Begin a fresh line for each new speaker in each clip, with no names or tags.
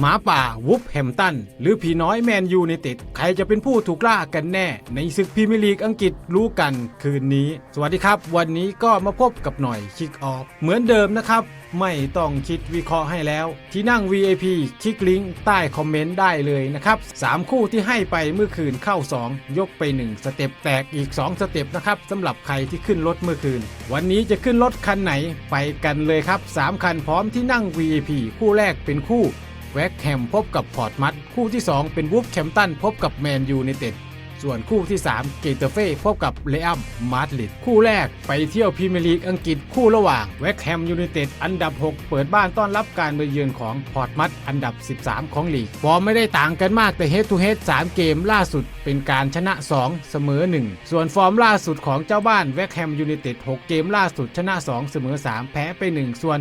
หมาป่าวูฟแฮมตัน หรือผีน้อยแมนยูในติด ใครจะเป็นผู้ถูกล่ากันแน่ ในศึกพรีเมียร์ลีกอังกฤษรู้กันคืนนี้ สวัสดีครับ วันนี้ก็มาพบกับหน่อยคิกออฟเหมือนเดิมนะครับ ไม่ต้องคิดวิเคราะห์ให้แล้ว ที่นั่ง VIP คลิกลิงก์ใต้คอมเมนต์ได้เลยนะครับ 3 คู่ที่ให้ไปเมื่อคืนเข้า 2 ยกไป 1 สเต็ปแตกอีก 2 สเต็ปนะครับสำหรับใครที่ขึ้นรถเมื่อคืน วันนี้จะขึ้นรถคันไหนไปกันเลยครับ 3 คันพร้อมที่นั่ง VIP คู่แรกเป็นคู่ ว็กแฮมพบกับพอร์ตมัด คู่ที่ 2 เป็นวูฟแคมตันพบกับแมนยูในเต็ด ส่วนคู่ที่ 3 เกเตเฟ่พบกับเลอัมมาดริดคู่แรกไปเที่ยวพรีเมียร์ลีกอังกฤษคู่ระหว่างแว็กแฮมยูไนเต็ดอันดับ 6 เปิดบ้านต้อนรับการมาเยือนของพอร์ตมัดอันดับ 13 ของลีกฟอร์มไม่ได้ต่างกันมากแต่เฮดทูเฮด3 เกมล่าสุดเป็นการชนะ 2 เสมอ 1 ส่วนฟอร์มล่าสุดของเจ้าบ้านแว็กแฮมยูไนเต็ด6 เกมล่าสุดชนะ 2 เสมอ 3 แพ้ไป 1 ส่วน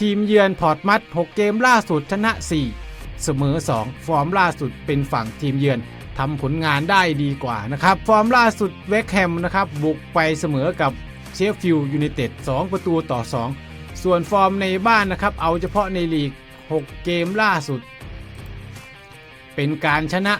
ทีมเยือนพอร์ตมัด 6 เกมล่าสุดชนะ 4 เสมอ 2 ฟอร์มล่าสุดเป็นฝั่งทีมเยือนทำผลงานได้ดีกว่านะครับ ฟอร์มล่าสุดเวคแฮมนะครับบุกไปเสมอกับเชฟฟิลด์ยูไนเต็ด 2 ประตูต่อ 2 ส่วนฟอร์มในบ้านนะครับ เอาเฉพาะในลีก 6 เกมล่าสุด เป็นการชนะ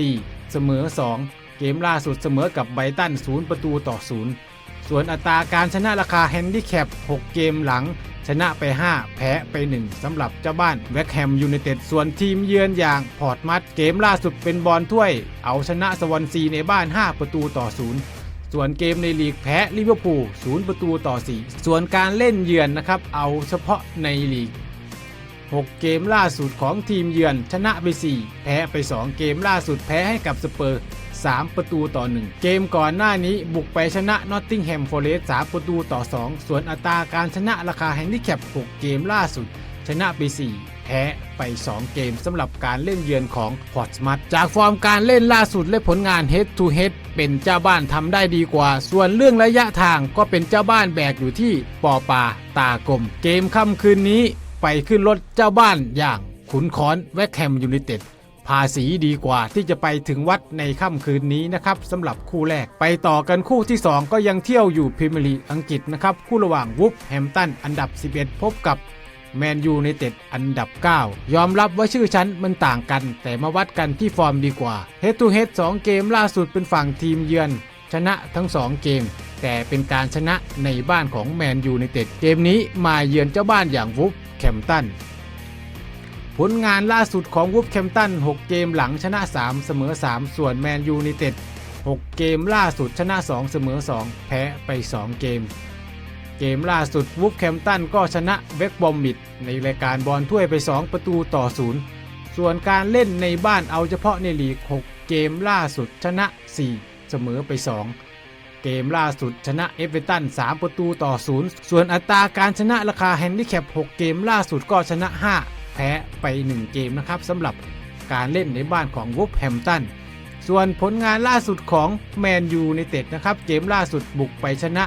4 เสมอ 2 เกมล่าสุดเสมอกับไบตัน 0 ประตูต่อ 0 ส่วนอัตราการชนะราคาแฮนดิแคป 6 เกมหลัง ชนะไป 5 แพ้ไป 1สำหรับเจ้าบ้านแวกแฮมยูไนเต็ดส่วนทีมเยือนอย่างพอร์ตมัดเกมล่าสุดเป็นบอลถ้วย เอาชนะสวอนซีในบ้าน 5 ประตูต่อ 0ส่วนเกมในลีกแพ้ลิเวอร์พูล0ประตูต่อ 4 ส่วนการเล่นเยือนนะครับ เอาเฉพาะในลีก 6 เกมล่าสุดของทีมเยือนชนะไป 4 แพ้ไป 2 เกมล่าสุดแพ้ให้กับสเปอร์ 3 ประตูต่อ 1 เกมก่อนหน้านี้บุกไปชนะนอตติงแฮมฟอเรสต์3ประตูต่อ 2 ส่วนอัตราการชนะราคาแฮนดิแคป 6 เกมล่าสุด ชนะไป 4แพ้ไป 2 เกมสำหรับการเล่นเยือนของพอร์ตสมัตจากฟอร์มการเล่นล่าสุดและผลงาน Head to Head เป็นเจ้าบ้านทำได้ดีกว่า ส่วนเรื่องระยะทางก็เป็นเจ้าบ้านแบกอยู่ที่ปอปาตากลม เกมค่ำคืนนี้ไปขึ้นรถเจ้าบ้านอย่างขุนคอนแวคแฮมยูไนเต็ด ภาษีดีกว่าที่จะไปถึงวัดในค่ำคืนนี้นะครับสำหรับคู่แรก ไปต่อกันคู่ที่ 2 ก็ยังเที่ยวอยู่พรีเมียร์ลีกอังกฤษนะครับ คู่ระหว่างวูฟแฮมตันอันดับ 11 พบกับแมนยูในเต็ดอันดับ 9 ยอมรับว่าชื่อชั้นมันต่างกัน แต่มาวัดกันที่ฟอร์มดีกว่า Head to Head 2เกมล่าสุดเป็นฝั่งทีมเยือน ชนะทั้ง 2 เกม แต่เป็นการชนะในบ้านของแมนยูในเต็ดเกมนี้มาเยือนเจ้าบ้านอย่างวูฟแคมตัน ผลงานล่าสุดของวูฟแคมตัน 6 เกมหลังชนะ 3 เสมอ 3 ส่วนแมนยูไนเต็ด 6 เกมล่าสุดชนะ 2 เสมอ 2 แพ้ไป 2 เกม เกมล่าสุดวูฟแคมตันก็ชนะเวกบอมบิดในรายการบอลถ้วยไป 2 ประตูต่อ 0 ส่วนการเล่นในบ้านเอาเฉพาะในลีก 6 เกมล่าสุดชนะ 4 เสมอไป 2เกมล่าสุดชนะเอเวอร์ตัน 3 ประตูต่อ 0 ส่วนอัตราการชนะราคาแฮนดิแคป 6 เกมล่าสุดก็ชนะ 5 แพ้ไป 1 เกมนะครับสำหรับการเล่นในบ้านของวูฟแฮมตันส่วนผลงานล่าสุดของแมนยูในเต็ดนะครับเกมล่าสุดบุกไปชนะ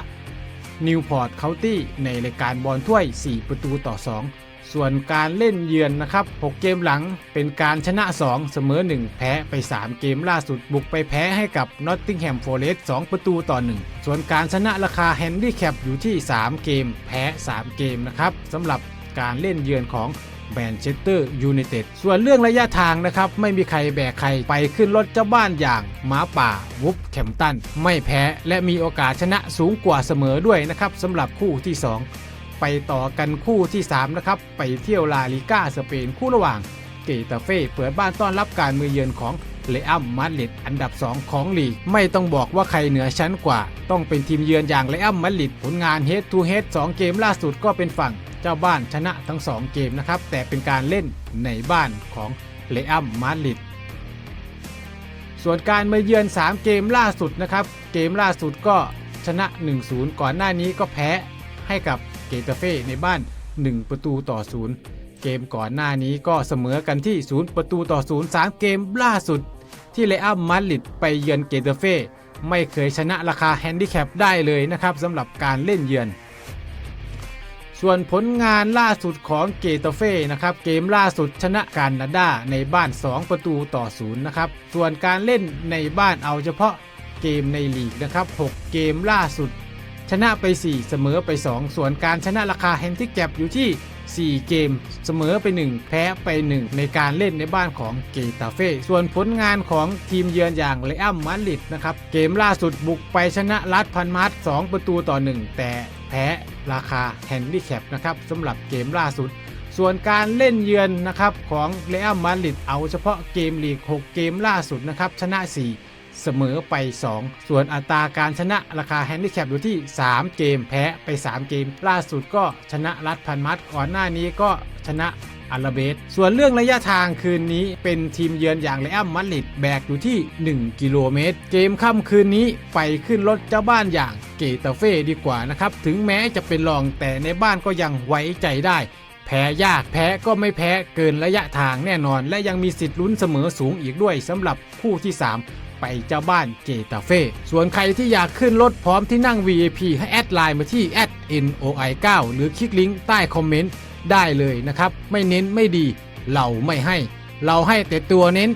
นิวพอร์ตเคาน์ตี้ในรายการบอลถ้วย 4 ประตูต่อ 2 ส่วนการเล่นเยือนนะครับ 6 เกมหลังเป็นการชนะ 2 เสมอ 1 แพ้ไป 3 เกมล่าสุดบุกไปแพ้ให้กับนอตติงแฮมฟอเรสต์2ประตูต่อ 1 ส่วนการชนะราคาแฮนดี้แคปอยู่ที่ 3 เกม แพ้ 3 เกมนะครับสำหรับการเล่นเยือนของ แมนเชสเตอร์ยูไนเต็ดส่วนเรื่องระยะทางนะครับ ไม่มีใครแบกใครไปขึ้นรถเจ้าบ้านอย่างหมาป่าวุฟแคมตัน ไม่แพ้และมีโอกาสชนะสูงกว่าเสมอด้วยนะครับสำหรับคู่ที่ 2 ไปต่อกันคู่ที่ 3 นะครับ ไปเที่ยวลาลิก้าสเปนคู่ระหว่าง เกตาเฟ่เปิดบ้านต้อนรับการมือเยือนของเลอัมมาดริดอันดับ 2 ของลีก ไม่ต้องบอกว่าใครเหนือชั้นกว่า ต้องเป็นทีมเยือนอย่างเลอัมมาดริดผลงานเฮดทูเฮด2เกมล่าสุดก็เป็นฝั่ง เจ้าบ้านชนะทั้ง 2 เกมนะครับ แต่เป็นการเล่นในบ้านของเลอัมมาดริดส่วนการมาเยือน 3 เกมล่าสุดนะครับ เกมล่าสุดก็ชนะ 1-0 ก่อนหน้านี้ก็แพ้ให้กับเกตาเฟ่ในบ้าน 1 ประตูต่อ 0 เกมก่อนหน้านี้ก็เสมอกันที่ 0 ประตูต่อ 0 3 เกมล่าสุด ที่เลอัมมาดริดไปเยือนเกตาเฟ่ไม่เคยชนะราคาแฮนดิแคปได้เลยนะครับสำหรับการเล่นเยือน ส่วนผลงานล่าสุดของเกตาเฟ่นะครับเกมล่าสุดชนะการนาดาในบ้าน 2 ประตูต่อ0นะครับส่วนการเล่นในบ้านเอาเฉพาะเกมในลีกนะครับ6เกมล่าสุด ชนะไป 4 เสมอไป 2 ส่วนการชนะราคาแฮนดิแคปอยู่ที่ 4 เกมเสมอไป 1 แพ้ไป 1 ในการเล่นในบ้านของเกตาเฟ่ส่วนผลงานของทีมเยือนอย่างเรอัมมาดริดนะครับเกมล่าสุดบุกไปชนะรัดพันมาร์ท2ประตูต่อ 1 แต่ แพ้ราคาแฮนดิแคปนะครับสำหรับเกมล่าสุด ส่วนการเล่นเยือนนะครับของเรอัลมาดริดเอาเฉพาะเกมลีก 6 เกมล่าสุดนะครับชนะ 4เสมอไป 2 ส่วนอัตราการชนะราคาแฮนดิแคปอยู่ที่ 3 เกมแพ้ไป 3 เกม ล่าสุดก็ชนะรัดพันมัดก่อนหน้านี้ก็ชนะอาราเบส ส่วนเรื่องระยะทางคืนนี้เป็นทีมเยือนอย่างเรอัลมาดริดแบกอยู่ที่ 1 กิโลเมตร เกมค่ำคืนนี้ไปขึ้นรถเจ้าบ้านอย่าง เกตาเฟ่ดีกว่านะครับ ถึงแม้จะเป็นรองแต่ในบ้านก็ยังไว้ใจได้ แพ้ยากแพ้ก็ไม่แพ้เกินระยะทางแน่นอน และยังมีสิทธิ์ลุ้นเสมอสูงอีกด้วยสำหรับคู่ที่ 3ไปเจ้าบ้านเจตาเฟ่ ส่วนใครที่อยากขึ้นรถพร้อมที่นั่ง VIP ให้แอดไลน์มาที่ @noi9 หรือคลิกลิงก์ใต้คอมเมนต์ได้เลยนะครับ ไม่เน้นไม่ดี เราไม่ให้ เราให้แต่ตัวเน้น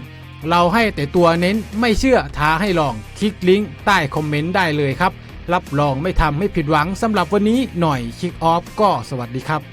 เราให้แต่ตัวเน้นไม่เชื่อท้าให้ลอง คลิกลิงก์ใต้คอมเมนต์ได้เลยครับ รับรองไม่ทำให้ผิดหวังสำหรับวันนี้หน่อยคิกออฟก็สวัสดีครับ